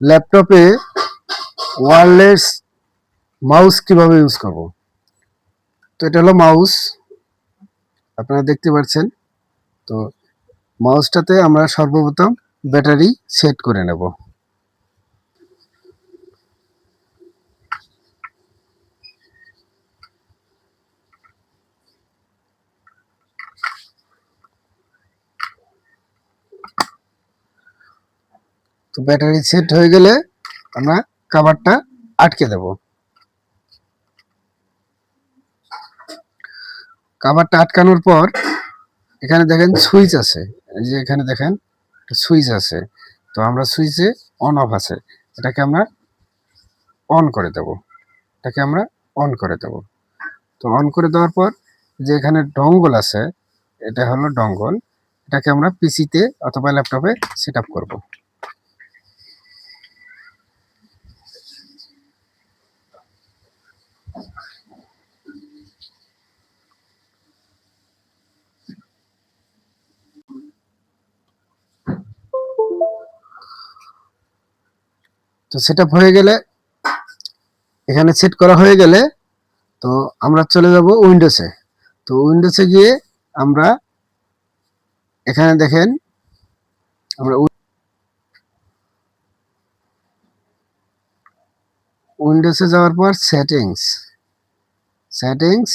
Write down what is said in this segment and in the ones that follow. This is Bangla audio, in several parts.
ল্যাপটপে ওয়ারলেস মাউস কীভাবে ইউজ করব? তো এটা হলো মাউস। আপনারা দেখতে পাচ্ছেন। তো মাউসটাতে আমরা সর্বপ্রথম ব্যাটারি সেট করে নেব। তো ব্যাটারি সেট হয়ে গেলে আমরা কাভারটা আটকে দেব। কাভারটা আটকানোর পর এখানে দেখেন সুইচ আছে। যে এখানে দেখেন সুইচ আছে। তো আমরা সুইচে অন অফ আছে। এটাকে আমরা অন করে দেব। এটাকে আমরা অন করে দেব। তো অন করে দেওয়ার পর যে এখানে ডঙ্গল আছে, এটা হলো ডঙ্গল এটাকে আমরা পিসিতে অথবা ল্যাপটপে সেট আপ করব। তো সেট আপ হয়ে গেলে, এখানে সেট করা হয়ে গেলে, তো আমরা চলে যাব উইন্ডোসে তো উইন্ডোসে গিয়ে আমরা এখানে দেখেন, আমরা উইন্ডোসে যাওয়ার পর সেটিংস সেটিংস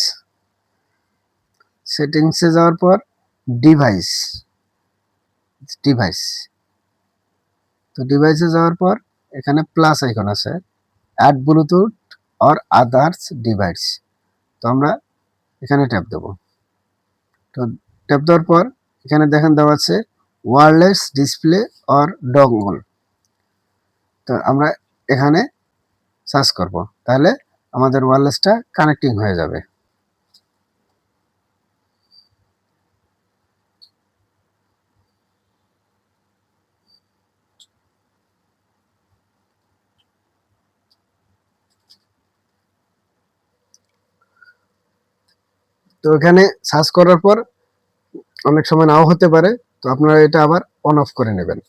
সেটিংসে যাওয়ার পর ডিভাইস ডিভাইস তো ডিভাইসে যাওয়ার পর এখানে প্লাস আইকন আছে add Bluetooth or others device তো আমরা এখানে ট্যাপ দেব। তো ট্যাপ দেওয়ার পর এখানে দেখেন দেওয়া আছে ওয়ারলেস ডিসপ্লে অর ডঙ্গল তো আমরা এখানে সার্চ করব, তাহলে আমাদের ওয়ারলেসটা কানেক্টিং হয়ে যাবে। তো এখানে সার্চ করার পর অনেক সময় নাও হতে পারে, তো আপনারা এটা আবার অন অফ করে নেবেন।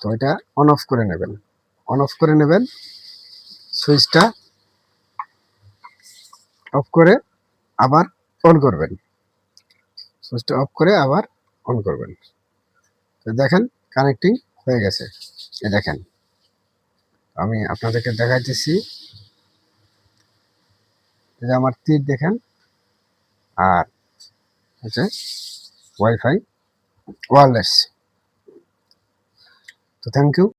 তো এটা অন অফ করে নেবেন। অন অফ করে নেবেন সুইচটা অফ করে আবার অন করবেন। সুইচটা অফ করে আবার অন করবেন। তো দেখেন কানেক্টিং হয়ে গেছে। এ দেখেন, আমি আপনাদেরকে দেখাইতেছি। যে আমার তীর দেখেন আর হচ্ছে ওয়াইফাই ওয়ারলেস তো থ্যাংক ইউ